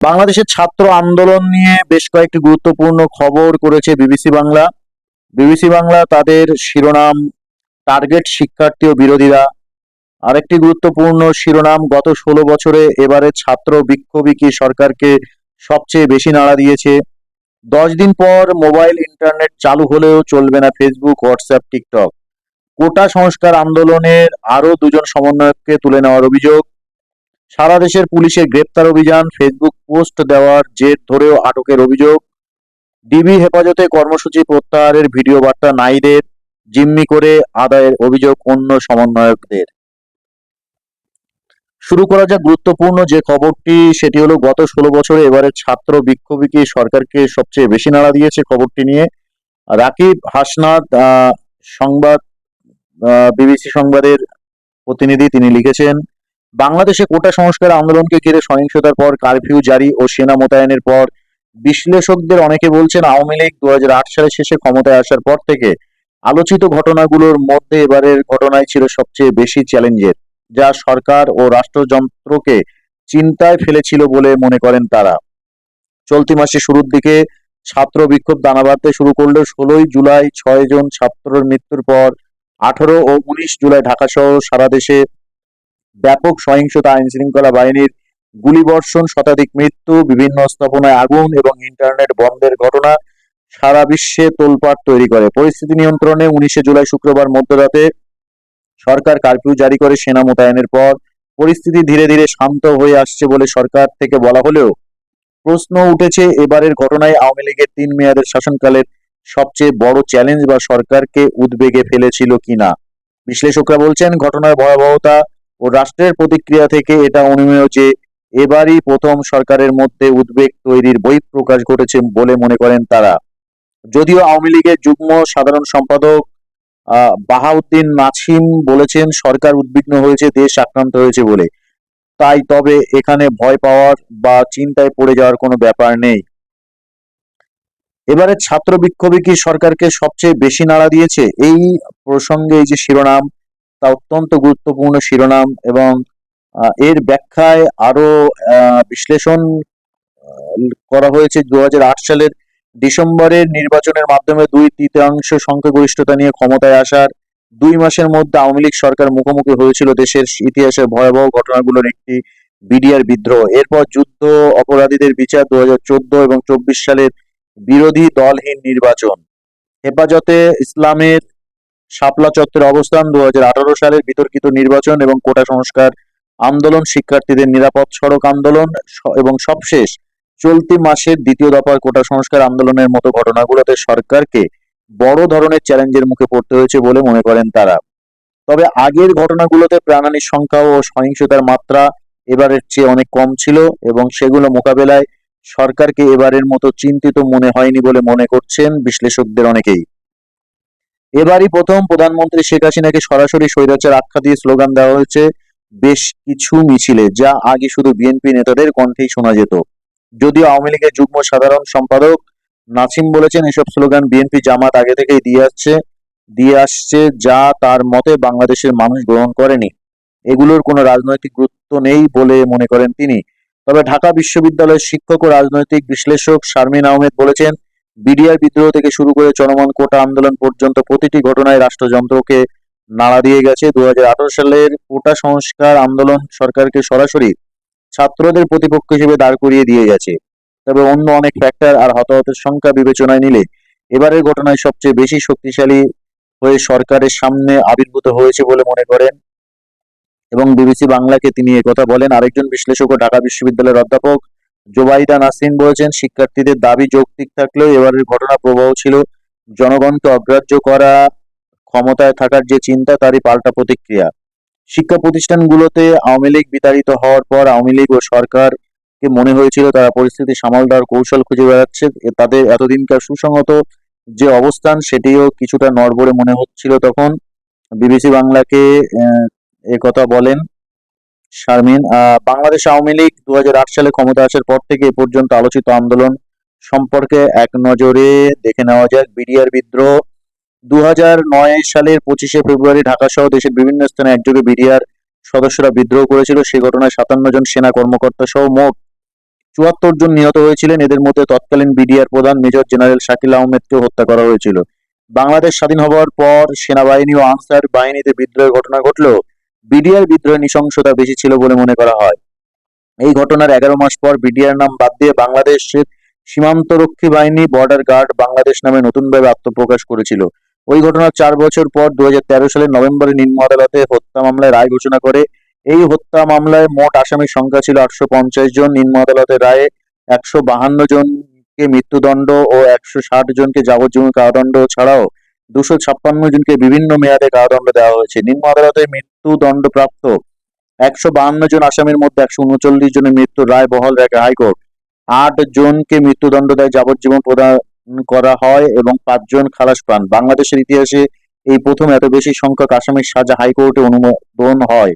বাংলাদেশের ছাত্র আন্দোলন নিয়ে বেশ কয়েকটি গুরুত্বপূর্ণ খবর করেছে বিবিসি বাংলা। বিবিসি বাংলা তাদের শিরোনাম, টার্গেট শিক্ষার্থী ও বিরোধীরা। আরেকটি গুরুত্বপূর্ণ শিরোনাম, গত ষোলো বছরে এবারে ছাত্র বিক্ষোভী কি সরকারকে সবচেয়ে বেশি নাড়া দিয়েছে? দশ দিন পর মোবাইল ইন্টারনেট চালু হলেও চলবে না ফেসবুক, হোয়াটসঅ্যাপ, টিকটক। কোটা সংস্কার আন্দোলনের আরও দুজন সমন্বয়ককে তুলে নেওয়ার অভিযোগ। সারা দেশের পুলিশের গ্রেপ্তার অভিযান ফেসবুক পোস্ট দেওয়ার জের ধরেও আটকের অভিযোগ। ডিবি হেফাজতে কর্মসূচি প্রত্যাহারের ভিডিও বার্তা নাইদের জিম্মি করে আদায়ের অভিযোগ অন্য সমন্বয়কদের। শুরু করা যাক গুরুত্বপূর্ণ যে খবরটি সেটি হলো গত ষোলো বছরে এবারের ছাত্র বিক্ষোভী কি সরকারকে সবচেয়ে বেশি নাড়া দিয়েছে খবরটি নিয়ে। রাকিব হাসনাত আহ, সংবাদ বিবিসি সংবাদের প্রতিনিধি তিনি লিখেছেন বাংলাদেশে কোটা সংস্কার আন্দোলনকে ঘিরে সহিংসতার পর কারফিউ জারি ও সেনা মোতায়েনের পর বিশ্লেষকদের অনেকে বলছেন আওয়ামী লীগ দু সালের শেষে ক্ষমতায় আসার পর থেকে আলোচিত ঘটনাগুলোর মধ্যে এবারের ঘটনাই ছিল সবচেয়ে বেশি চ্যালেঞ্জের যা সরকার ও রাষ্ট্রযন্ত্রকে চিন্তায় ফেলেছিল বলে মনে করেন তারা। চলতি মাসে শুরুর দিকে ছাত্র বিক্ষোভ দানা বাঁধতে শুরু করলেও ষোলোই জুলাই ছয় জন ছাত্রের মৃত্যুর পর আঠারো ও উনিশ জুলাই ঢাকা সহ সারা দেশে ব্যাপক সহিংসতা আইন শৃঙ্খলা বাহিনীর গুলিবর্ষণ, শতাধিক মৃত্যু, বিভিন্ন স্থাপনায় আগুন এবং ইন্টারনেট বন্ধের ঘটনা সারা বিশ্বে তোলপাড় তৈরি করে। পরিস্থিতি নিয়ন্ত্রণে উনিশে জুলাই শুক্রবার মধ্যরাতে সরকার কারফিউ জারি করে সেনা মোতায়েনের পর। পরিস্থিতি ধীরে ধীরে শান্ত হয়ে আসছে বলে সরকার থেকে বলা হলেও প্রশ্ন উঠেছে এবারের ঘটনায় আওয়ামী লীগের তিন মেয়াদের শাসনকালের সবচেয়ে বড় চ্যালেঞ্জ বা সরকারকে উদ্বেগে ফেলেছিল কিনা। বিশ্লেষকরা বলছেন, ঘটনার ভয়াবহতা ও রাষ্ট্রের প্রতিক্রিয়া থেকে এটা অনুমেয় যে এবারই প্রথম সরকারের মধ্যে উদ্বেগ তৈরির বহিঃপ্রকাশ ঘটেছে বলে মনে করেন তারা। যদিও আওয়ামী লীগের যুগ্ম সাধারণ সম্পাদক বাহাউদ্দিন নাছিম বলেছেন, সরকার উদ্বিগ্ন হয়েছে, দেশ আক্রান্ত হয়েছে বলে। তাই তবে এখানে ভয় পাওয়ার বা চিন্তায় পড়ে যাওয়ার কোনো ব্যাপার নেই। এবারে ছাত্র বিক্ষোভে কি সরকারকে সবচেয়ে বেশি নাড়া দিয়েছে? এই প্রসঙ্গে এই যে শিরোনাম তা অত্যন্ত গুরুত্বপূর্ণ শিরোনাম এবং এর ব্যাখ্যায় আরও বিশ্লেষণ করা হয়েছে দু হাজার আট সালের ডিসেম্বরের নির্বাচনের মাধ্যমে দুই তৃতীয়াংশ সংখ্যাগরিষ্ঠতা নিয়ে ক্ষমতায় আসার দুই মাসের মধ্যে আওয়ামী লীগ সরকার মুখোমুখি হয়েছিল দেশের ইতিহাসের ভয়াবহ ঘটনাগুলোর একটি বিডিআর বিদ্রোহ। এরপর যুদ্ধ, অপরাধীদের বিচার দু হাজার চোদ্দ এবং চব্বিশ সালের বিরোধী দলহীন নির্বাচন। হেফাজতে ইসলামের শাপলা চত্বরে অবস্থান দু হাজার আঠারো সালের বিতর্কিত নির্বাচন এবং কোটা সংস্কার আন্দোলন, শিক্ষার্থীদের নিরাপদ সড়ক আন্দোলন এবং সবশেষ চলতি মাসের দ্বিতীয় দফার কোটা সংস্কার আন্দোলনের মতো ঘটনাগুলোতে সরকারকে বড় ধরনের চ্যালেঞ্জের মুখে পড়তে হয়েছে বলে মনে করেন তারা। তবে আগের ঘটনাগুলোতে প্রাণহানির সংখ্যা ও সহিংসতার মাত্রা এবারের চেয়ে অনেক কম ছিল এবং সেগুলো মোকাবেলায় সরকারকে এবারের মতো চিন্তিত মনে হয়নি বলে মনে করছেন বিশ্লেষকদের অনেকেই। এবারই প্রথম প্রধানমন্ত্রী শেখ হাসিনাকে সরাসরি স্বৈরাচার আখ্যা দিয়ে স্লোগান দেওয়া হয়েছে, বেশ কিছু মিছিলে, যা আগে শুধু বিএনপি নেতাদের কণ্ঠেই শোনা যেত। যদিও আওয়ামী লীগের যুগ্ম সাধারণ সম্পাদক নাসিম বলেছেন, এসব স্লোগান বিএনপি জামাত আগে থেকেই দিয়ে আসছে দিয়ে আসছে যা তার মতে বাংলাদেশের মানুষ গ্রহণ করেনি। এগুলোর কোনো রাজনৈতিক গুরুত্ব নেই বলে মনে করেন তিনি। তবে ঢাকা বিশ্ববিদ্যালয়ের শিক্ষক ও রাজনৈতিক বিশ্লেষক শারমিন আহমেদ বলেছেন বিডিআর বিদ্রোহ থেকে শুরু করে চলমান কোটা আন্দোলন পর্যন্ত প্রতিটি ঘটনায় রাষ্ট্রযন্ত্রকে নাড়া দিয়ে গেছে। দু হাজার আঠারো সালের কোটা সংস্কার আন্দোলন সরকারকে সরাসরি ছাত্রদের প্রতিপক্ষ হিসেবে দাঁড় করিয়ে দিয়ে গেছে। তবে অন্য অনেক ফ্যাক্টর আর হতাহতের সংখ্যা বিবেচনায় নিলে এবারের ঘটনায় সবচেয়ে বেশি শক্তিশালী হয়ে সরকারের সামনে আবির্ভূত হয়েছে বলে মনে করেন এবং বিবিসি বাংলাকে তিনি একথা বলেন। আরেকজন বিশ্লেষক ও ঢাকা বিশ্ববিদ্যালয়ের অধ্যাপক জোবাইদা নাসরিন বলেছেন, শিক্ষার্থীদের দাবি যৌক্তিক থাকলেও এবারের ঘটনা প্রবাহ ছিল। জনগণকে অগ্রাহ্য করা, ক্ষমতায় থাকার যে চিন্তা, তারই পাল্টা প্রতিক্রিয়া। শিক্ষা প্রতিষ্ঠানগুলোতে আওয়ামী লীগ বিতাড়িত হওয়ার পর আওয়ামী লীগ ও সরকারকে মনে হয়েছিল তারা পরিস্থিতি সামাল দেওয়ার কৌশল খুঁজে বেড়াচ্ছে। তাদের এতদিনকার সুসংহত যে অবস্থান, সেটিও কিছুটা নড়বড়ে মনে হচ্ছিল তখন। বিবিসি বাংলাকে কথা বলেন শারমিন বাংলাদেশ আওয়ামী লীগ দু হাজার আট সালে ক্ষমতা আসার পর থেকে এ পর্যন্ত আলোচিত আন্দোলন সম্পর্কে এক নজরে দেখে নেওয়া যাক। বিডিআর বিদ্রোহ দু হাজার নয় সালের পঁচিশে ফেব্রুয়ারি ঢাকা সহ দেশের বিভিন্ন স্থানে একযোগে বিডিআর সদস্যরা বিদ্রোহ করেছিল। সে ঘটনায় সাতান্ন জন সেনা কর্মকর্তা সহ মোট চুয়াত্তর জন নিহত হয়েছিলেন। এদের মধ্যে তৎকালীন বিডিআর প্রধান মেজর জেনারেল শাকিল আহমেদকে হত্যা করা হয়েছিল। বাংলাদেশ স্বাধীন হওয়ার পর সেনাবাহিনী ও আনসার বাহিনীতে বিদ্রোহের ঘটনা ঘটলেও বিডিআর বিদ্রোহের নৃশংসতা বেশি ছিল বলে মনে করা হয়। এই ঘটনার এগারো মাস পর বিডিআর নাম বাদ দিয়ে বাংলাদেশের সীমান্তরক্ষী বাহিনী বর্ডার গার্ড বাংলাদেশ নামে নতুনভাবে আত্মপ্রকাশ করেছিল। ওই ঘটনার চার বছর পর দুহাজার তেরো সালের নভেম্বরে নিম্ন আদালতে হত্যা মামলায় রায় ঘোষণা করে। এই হত্যা মামলায় মোট আসামির সংখ্যা ছিল আটশো পঞ্চাশ জন। নিম্ন আদালতের রায়ে একশো বাহান্ন জনকে মৃত্যুদণ্ড ও একশো ষাট জনকে যাবজ্জীবন কারাদণ্ড ছাড়াও দুশো ছাপ্পান্ন জনকে বিভিন্ন মেয়াদে কারাদণ্ড দেওয়া হয়েছে। নিম্ন আদালতে মৃত্যুদণ্ড প্রাপ্ত একশো বাহান্ন জন আসামির মধ্যে একশো উনচল্লিশ জনের মৃত্যুর রায় বহাল রাখে হাইকোর্ট আট জনকে মৃত্যুদণ্ড দেয়, যাবজ্জীবন প্রদান করা হয় এবং পাঁচজন খালাস পান। বাংলাদেশের ইতিহাসে এই প্রথম এত বেশি সংখ্যক আসামির সাজা হাইকোর্টে অনুমোদন হয়।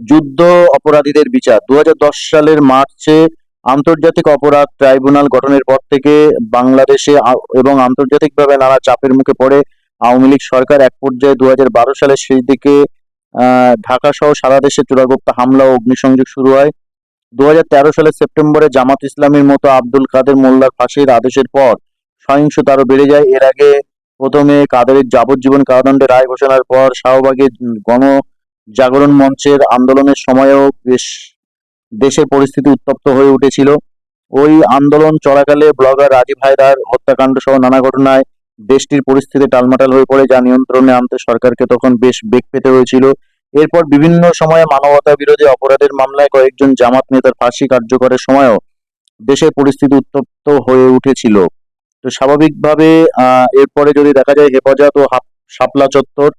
যুদ্ধ অপরাধীদের বিচার। দু হাজার দশ সালের মার্চে আন্তর্জাতিক অপরাধ ট্রাইব্যুনাল গঠনের পর থেকে বাংলাদেশে এবং আন্তর্জাতিকভাবে নানা চাপের মুখে পড়ে আওয়ামী লীগ সরকার এক পর্যায়ে দু হাজার বারো সালের শেষ দিকে ঢাকা সহ সারা দেশে চূড়াগুপ্ত হামলা ও অগ্নিসংযোগ শুরু হয়। দু হাজার তেরো সালের সেপ্টেম্বরে জামাত ইসলামীর মতো আব্দুল কাদের মোল্লার ফাঁসির আদেশের পর সহিংসতা আরও বেড়ে যায়। এর আগে প্রথমে কাদেরের যাবজ্জীবন কারাদণ্ডের রায় ঘোষণার পর শাহবাগে গণ জাগরণ মঞ্চের আন্দোলনের সময়ও বেশ দেশের পরিস্থিতি উত্তপ্ত হয়ে উঠেছিল। ওই আন্দোলন চলাকালে ব্লগার রাজীব হায়দার হত্যাকাণ্ড সহ নানা ঘটনায় দেশটির পরিস্থিতি টালমাটাল হয়ে পড়ে যা নিয়ন্ত্রণে আনতে সরকারকে তখন বেশ বেগ পেতে হয়েছিল। এরপর বিভিন্ন সময়ে মানবতা বিরোধী অপরাধের মামলায় কয়েকজন জামাত নেতার ফাঁসি কার্যকরের সময়ও দেশের পরিস্থিতি উত্তপ্ত হয়ে উঠেছিল। তো স্বাভাবিকভাবে এরপরে যদি দেখা যায় হেফাজত ও শাপলা চত্বর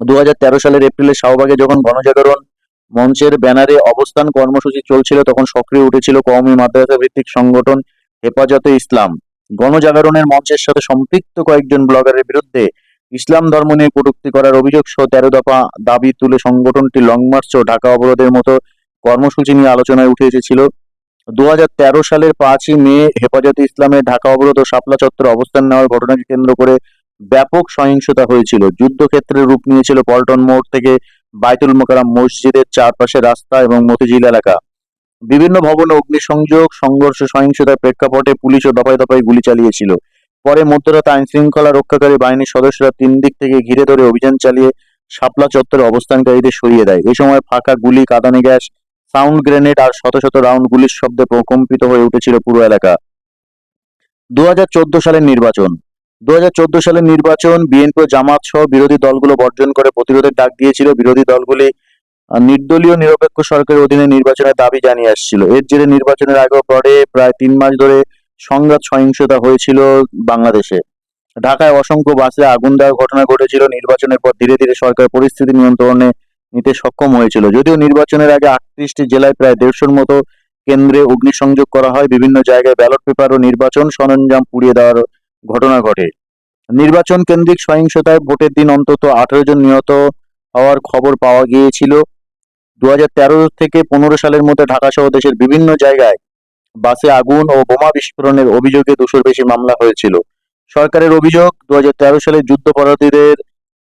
দু হাজার তেরো সালের এপ্রিলে শাহবাগে যখন গণজাগরণ মঞ্চের ব্যানারে অবস্থান কর্মসূচি চলছিল, তখন সক্রিয় উঠেছিল কওমি মাদ্রাসা ভিত্তিক সংগঠন হেফাজতে ইসলাম। গণজাগরণের মঞ্চের সাথে সম্পৃক্ত কয়েকজন ব্লগারের বিরুদ্ধে ইসলাম ধর্ম নিয়ে কটূক্তি করার অভিযোগ সহ তেরো দফা দাবি তুলে সংগঠনটি লং মার্চ ও ঢাকা অবরোধের মতো কর্মসূচি নিয়ে আলোচনায় উঠে এসেছিল। দু হাজার তেরো সালের পাঁচই মে হেফাজতে ইসলামের ঢাকা অবরোধ ও শাপলা চত্বরে অবস্থান নেওয়ার ঘটনাকে কেন্দ্র করে ব্যাপক সহিংসতা হয়েছিল। যুদ্ধক্ষেত্রে রূপ নিয়েছিল পল্টন মোড় থেকে বাইতুল মোকারাম মসজিদের চারপাশে রাস্তা এবং মতিঝিল এলাকা। বিভিন্ন ভবনে অগ্নিসংযোগ, সংঘর্ষ, সহিংসতার প্রেক্ষাপটে পুলিশ ও দফায় দফায় গুলি চালিয়েছিল। পরে মধ্যরাতে আইন শৃঙ্খলা রক্ষাকারী বাহিনীর সদস্যরা তিন দিক থেকে ঘিরে ধরে অভিযান চালিয়ে শাপলা চত্বরে অবস্থানকারীদের সরিয়ে দেয়। এই সময় ফাঁকা গুলি, কাঁদানে গ্যাস, সাউন্ড গ্রেনেড আর শত শত রাউন্ড গুলির শব্দে প্রকম্পিত হয়ে উঠেছিল পুরো এলাকা। দু হাজার চোদ্দ সালের নির্বাচন। দু হাজার চোদ্দ সালের নির্বাচন, বিএনপি জামাত সহ বিরোধী দলগুলো বর্জন করে প্রতিরোধের ডাক দিয়েছিল। বিরোধী দলগুলি নির্দলীয় নিরপেক্ষ সরকারের অধীনে নির্বাচনের দাবি জানিয়ে আসছিল। এর জেরে নির্বাচনের আগে পরে প্রায় তিন মাস ধরে সংঘাত সহিংসতা হয়েছিল বাংলাদেশে। ঢাকায় অসংখ্য বাসে আগুন দেওয়ার ঘটনা ঘটেছিল। নির্বাচনের পর ধীরে ধীরে সরকার পরিস্থিতি নিয়ন্ত্রণে নিতে সক্ষম হয়েছিল। যদিও নির্বাচনের আগে আটত্রিশটি জেলায় প্রায় দেড়শোর মতো কেন্দ্রে অগ্নিসংযোগ করা হয়। বিভিন্ন জায়গায় ব্যালট পেপার ও নির্বাচন সরঞ্জাম পুড়িয়ে দেওয়ার ঘটনা ঘটে। নির্বাচন কেন্দ্রিক সহিংসতায় ভোটের দিন অন্তত আঠারো জন নিহত হওয়ার খবর পাওয়া গিয়েছিল। দু হাজার তেরো থেকে পনেরো সালের মধ্যে ঢাকা সহ দেশের বিভিন্ন জায়গায় বাসে আগুন ও বোমা বিস্ফোরণের অভিযোগে দুশোর বেশি মামলা হয়েছিল। সরকারের অভিযোগ দু হাজার তেরো সালে যুদ্ধপরাধীদের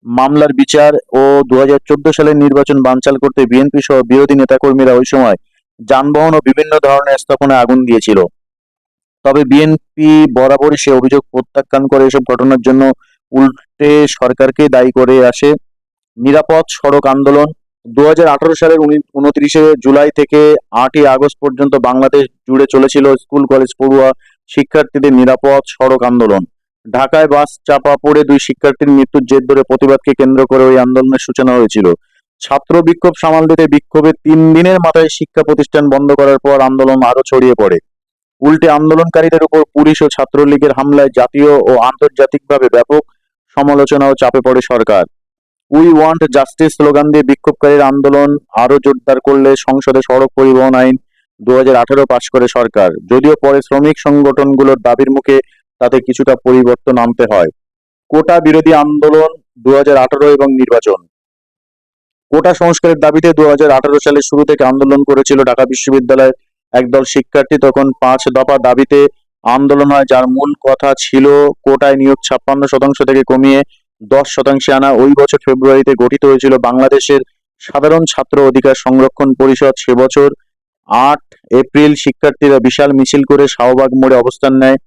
মামলার বিচার ও দু হাজার চোদ্দ সালের নির্বাচন বানচাল করতে বিএনপি সহ বিরোধী নেতাকর্মীরা ওই সময় যানবাহন ও বিভিন্ন ধরনের স্থাপনায় আগুন দিয়েছিল। তবে বিএনপি বরাবরই সে অভিযোগ প্রত্যাখ্যান করে এসব ঘটনার জন্য উল্টে সরকারকে দায়ী করে আসে। নিরাপদ সড়ক আন্দোলন দু হাজার আঠারো সালের উনত্রিশে জুলাই থেকে আটই আগস্ট পর্যন্ত বাংলাদেশ জুড়ে চলেছিল স্কুল, কলেজ, পড়ুয়া শিক্ষার্থীদের নিরাপদ সড়ক আন্দোলন। ঢাকায় বাস চাপা পড়ে দুই শিক্ষার্থীর মৃত্যুর জের ধরে প্রতিবাদকে কেন্দ্র করে ওই আন্দোলনের সূচনা হয়েছিল। ছাত্র বিক্ষোভ সামাল দিতে বিক্ষোভে তিন দিনের মাথায় শিক্ষা প্রতিষ্ঠান বন্ধ করার পর আন্দোলন আরও ছড়িয়ে পড়ে। উল্টে আন্দোলনকারীদের উপর পুলিশ ও ছাত্রলীগের হামলায় জাতীয় ও আন্তর্জাতিকভাবে ব্যাপক সমালোচনা ও চাপে পড়ে সরকার। উই ওয়ান্ট জাস্টিস স্লোগান দিয়ে বিক্ষোভকারীর আন্দোলন আরও জোরদার করলে সংসদে সড়ক পরিবহন আইন দু পাশ করে সরকার। যদিও পরে শ্রমিক সংগঠনগুলোর দাবির মুখে তাতে কিছুটা পরিবর্তন আনতে হয়। কোটা বিরোধী আন্দোলন দু হাজার আঠারো এবং নির্বাচন। কোটা সংস্কারের দাবিতে দু হাজার আঠারো সালের শুরু থেকে আন্দোলন করেছিল ঢাকা বিশ্ববিদ্যালয়ের একদল শিক্ষার্থী তখন পাঁচ দফা দাবিতে আন্দোলন হয়, যার মূল কথা ছিল কোটায় নিয়োগ ছাপ্পান্ন শতাংশ থেকে কমিয়ে দশ শতাংশে আনা। ওই বছর ফেব্রুয়ারিতে গঠিত হয়েছিল বাংলাদেশের সাধারণ ছাত্র অধিকার সংরক্ষণ পরিষদ। সে বছর আট এপ্রিল শিক্ষার্থীরা বিশাল মিছিল করে শাহবাগ মোড়ে অবস্থান নেয়।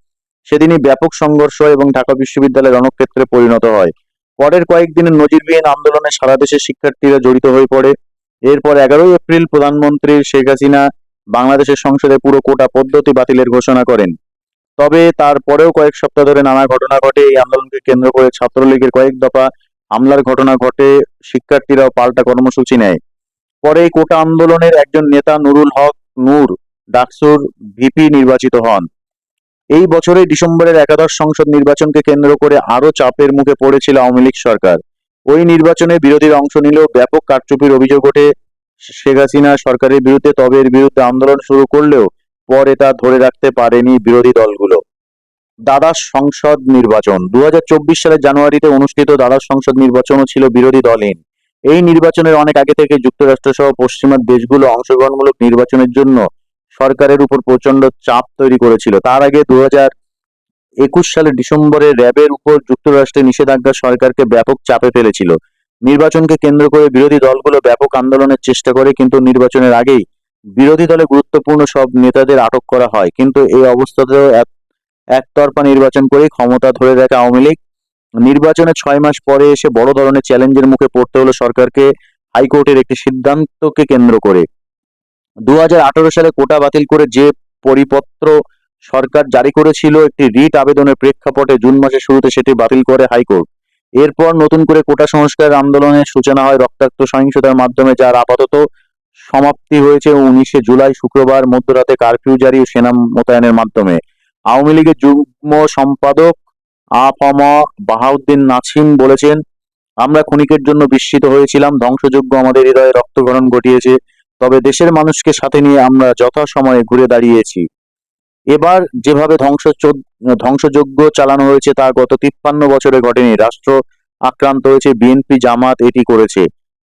সেদিনই ব্যাপক সংঘর্ষ এবং ঢাকা বিশ্ববিদ্যালয়ের রণক্ষেত্রে পরিণত হয়। পরের কয়েকদিনের নজিরবিহীন আন্দোলনে সারা দেশের শিক্ষার্থীরা জড়িত হয়ে পড়ে। এরপর এগারোই এপ্রিল প্রধানমন্ত্রী শেখ হাসিনা বাংলাদেশের সংসদে পুরো কোটা পদ্ধতি বাতিলের ঘোষণা করেন। তবে তারপরেও কয়েক সপ্তাহ ধরে নানা ঘটনা ঘটে। এই আন্দোলনকে কেন্দ্র করে ছাত্রলীগের কয়েক দফা হামলার ঘটনা ঘটে। শিক্ষার্থীরাও পাল্টা কর্মসূচি নেয়। পরে কোটা আন্দোলনের একজন নেতা নুরুল হক নূর ডাকসুর ভিপি নির্বাচিত হন। এই বছরের ডিসেম্বরের একাদশ সংসদ নির্বাচনকে কেন্দ্র করে আরও চাপের মুখে পড়েছিল আওয়ামী লীগ সরকার। ওই নির্বাচনে বিরোধীরা অংশ নিলেও ব্যাপক কারচুপির অভিযোগ ওঠে। শেখ হাসিনা সরকারের বিরুদ্ধে, তবে এর বিরুদ্ধে আন্দোলন শুরু করলেও পরে তা ধরে রাখতে পারেনি বিরোধী দলগুলো। দ্বাদশ সংসদ নির্বাচন দু সালের জানুয়ারিতে অনুষ্ঠিত দ্বাদশ সংসদ নির্বাচনও ছিল বিরোধী দলহীন এই নির্বাচনের অনেক আগে থেকে যুক্তরাষ্ট্র সহ পশ্চিমা দেশগুলো অংশগ্রহণমূলক নির্বাচনের জন্য সরকারের উপর প্রচণ্ড চাপ তৈরি করেছিল। তার আগে দু একুশ সালের ডিসেম্বরে র্যাবের উপর যুক্তরাষ্ট্রের নিষেধাজ্ঞা সরকারকে ব্যাপক চাপে ফেলেছিল। নির্বাচনকে কেন্দ্র করে বিরোধী দলগুলো ব্যাপক আন্দোলনের চেষ্টা করে, কিন্তু নির্বাচনের আগেই বিরোধী দলে গুরুত্বপূর্ণ সব নেতাদের আটক করা হয়। কিন্তু এই অবস্থাতেও এক- একতরফা নির্বাচন করে ক্ষমতা ধরে রাখে আওয়ামী লীগ। নির্বাচনের ছয় মাস পরে এসে বড় ধরনের চ্যালেঞ্জের মুখে পড়তে হলো সরকারকে, হাইকোর্টের একটি সিদ্ধান্তকে কেন্দ্র করে। দু হাজার আঠেরো সালে কোটা বাতিল করে যে পরিপত্র সরকার জারি করেছিল, একটি রিট আবেদনের প্রেক্ষাপটে জুন মাসের শুরুতে সেটি বাতিল করে হাইকোর্ট। এরপর নতুন করে কোটা সংস্কার আন্দোলনের সূচনা হয় রক্তাক্ত সহিংসতার মাধ্যমে, যার আপাতত সমাপ্তি হয়েছে উনিশে জুলাই, শুক্রবার মধ্যরাতে কারফিউ জারি ও সেনা মোতায়েনের মাধ্যমে। আওয়ামী লীগের যুগ্ম সম্পাদক আফম বাহাউদ্দিন নাছিম বলেছেন, আমরা ক্ষণিকের জন্য বিস্মিত হয়েছিলাম। ধ্বংসযজ্ঞ আমাদের হৃদয়ে রক্তক্ষরণ ঘটিয়েছে। তবে দেশের মানুষকে সাথে নিয়ে আমরা যথাসময়ে ঘুরে দাঁড়িয়েছি। এবার যেভাবে ধ্বংস ধ্বংসযজ্ঞ চালানো হয়েছে তা গত তিপ্পান্ন বছরে ঘটেনি। রাষ্ট্র আক্রান্ত হয়েছে বিএনপি জামাত এটি করেছে।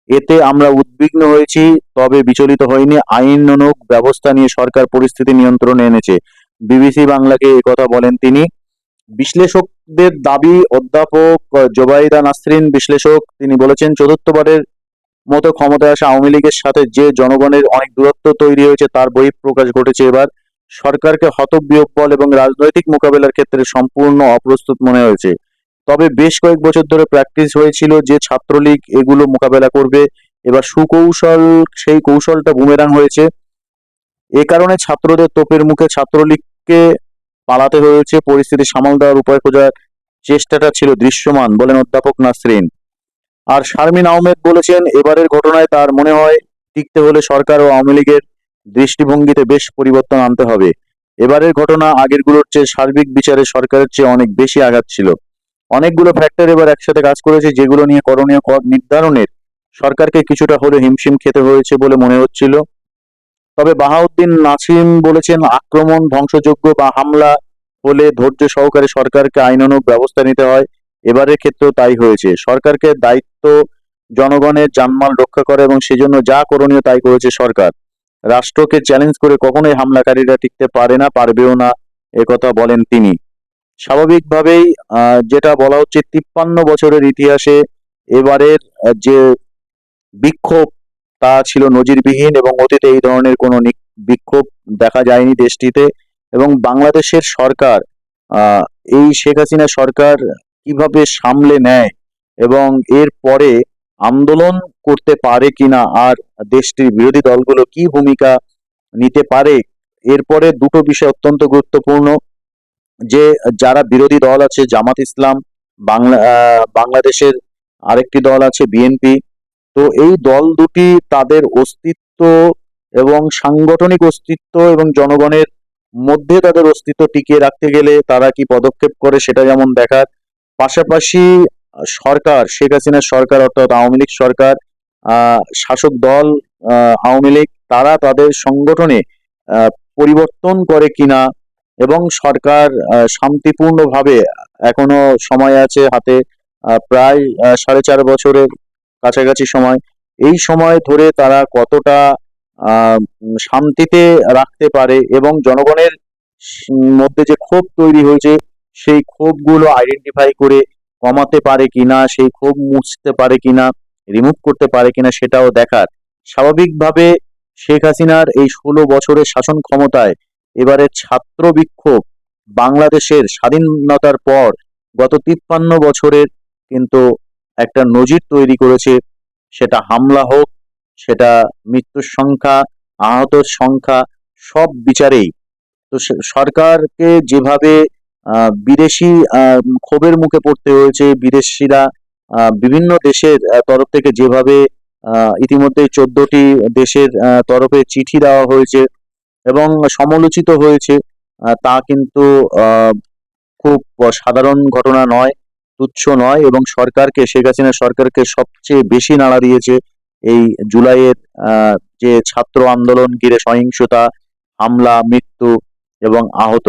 এতে আমরা উদ্বিগ্ন হয়েছি, তবে বিচলিত হয়নি আইনানুগ ব্যবস্থা নিয়ে সরকার পরিস্থিতি নিয়ন্ত্রণে এনেছে। বিবিসি বাংলাকে কথা বলেন তিনি। বিশ্লেষকদের দাবি, অধ্যাপক জোবাইদা নাসরিন বিশ্লেষক, তিনি বলেছেন, চতুর্থবারের মতো ক্ষমতায় আসা আওয়ামী লীগের সাথে যে জনগণের অনেক দূরত্ব তৈরি হয়েছে, তার বহিঃপ্রকাশ ঘটেছে এবার। সরকারকে হতবিহ্বল এবং রাজনৈতিক মোকাবেলার ক্ষেত্রে সম্পূর্ণ অপ্রস্তুত মনে হয়েছে। তবে বেশ কয়েক বছর ধরে প্র্যাকটিস হয়েছিল যে ছাত্রলীগ এগুলো মোকাবেলা করবে। এবার সুকৌশল, সেই কৌশলটা বুমেরাং হয়েছে। এ কারণে ছাত্রদের তোপের মুখে ছাত্রলীগকে পালাতে হয়েছে। পরিস্থিতি সামাল দেওয়ার উপায় খোঁজার চেষ্টাটা ছিল দৃশ্যমান, বলেন অধ্যাপক নাসরিন। আর শারমিন আহমেদ বলেছেন, এবারের ঘটনায় তার মনে হয়, টিকতে হলে সরকার ও আওয়ামী লীগের দৃষ্টিভঙ্গিতে বেশ পরিবর্তন আনতে হবে। এবারের ঘটনা আগেরগুলোর চেয়ে সার্বিক বিচারে সরকারের চেয়ে অনেক বেশি আঘাত ছিল। অনেকগুলো ফ্যাক্টর এবার একসাথে কাজ করেছে, যেগুলো নিয়ে করণীয় কর নির্ধারণের সরকারকে কিছুটা হলে হিমশিম খেতে হয়েছে বলে মনে হচ্ছিল। তবে বাহাউদ্দিন নাসিম বলেছেন, আক্রমণ ধ্বংসযোগ্য বা হামলা হলে ধৈর্য সহকারে সরকারকে আইনানুগ ব্যবস্থা নিতে হয়। এবারের ক্ষেত্রেও তাই হয়েছে। সরকারকে দায়িত্ব জনগণের জানমাল রক্ষা করা এবং সেজন্য যা করণীয় তাই করেছে সরকার। রাষ্ট্রকে চ্যালেঞ্জ করে কখনোই হামলাকারীরা টিকতে পারে না, পারবেও না একথা বলেন তিনি। স্বাভাবিকভাবেই যেটা বলা হচ্ছে তিপ্পান্ন বছরের ইতিহাসে এবারের যে বিক্ষোভ তা ছিল নজিরবিহীন এবং অতীতে এই ধরনের কোনো বিক্ষোভ দেখা যায়নি দেশটিতে এবং বাংলাদেশের সরকার এই শেখ হাসিনা সরকার কীভাবে সামলে নেয় এবং এর পরে আন্দোলন করতে পারে কিনা আর দেশটির বিরোধী দলগুলো কি ভূমিকা নিতে পারে? এরপরে দুটো বিষয় অত্যন্ত গুরুত্বপূর্ণ। যে যারা বিরোধী দল আছে, জামাত ইসলাম, বাংলা বাংলাদেশের আরেকটি দল আছে, বিএনপি, তো এই দল দুটি তাদের অস্তিত্ব এবং সাংগঠনিক অস্তিত্ব এবং জনগণের মধ্যে তাদের অস্তিত্ব টিকিয়ে রাখতে গেলে তারা কি পদক্ষেপ করে সেটা যেমন দেখার। পাশাপাশি সরকার, শেখ হাসিনার সরকার অর্থাৎ আওয়ামী লীগ সরকার শাসক দল আওয়ামী লীগ, তারা তাদের সংগঠনে পরিবর্তন করে কিনা এবং সরকার শান্তিপূর্ণভাবে এখনও সময় আছে হাতে প্রায় সাড়ে চার বছরের কাছাকাছি সময়, এই সময় ধরে তারা কতটা শান্তিতে রাখতে পারে এবং জনগণের মধ্যে যে ক্ষোভ তৈরি হয়েছে, সেই ক্ষোভগুলো আইডেন্টিফাই করে কমাতে পারে কিনা, সেই ক্ষোভ মুছতে পারে কিনা রিমুভ করতে পারে কিনা সেটাও দেখার। স্বাভাবিকভাবে শেখ হাসিনার এই ষোলো বছরের শাসন ক্ষমতায় এবারে ছাত্র বিক্ষোভ বাংলাদেশের স্বাধীনতার পর গত তিপ্পান্ন বছরের কিন্তু একটা নজির তৈরি করেছে। সেটা হামলা হোক, সেটা মৃত্যুর সংখ্যা, আহতের সংখ্যা, সব বিচারেই। তো সরকারকে যেভাবে বিদেশি ক্ষোভের মুখে পড়তে হয়েছে। বিদেশিরা বিভিন্ন দেশের তরফ থেকে যেভাবে ইতিমধ্যে চোদ্দটি দেশের তরফে চিঠি দেওয়া হয়েছে এবং সমালোচিত হয়েছে তা কিন্তু খুব সাধারণ ঘটনা নয়, তুচ্ছ নয় এবং সরকারকে, শেখ হাসিনা সরকারকে সবচেয়ে বেশি নাড়া দিয়েছে এই জুলাইয়ের যে ছাত্র আন্দোলন ঘিরে সহিংসতা, হামলা, মৃত্যু এবং আহত।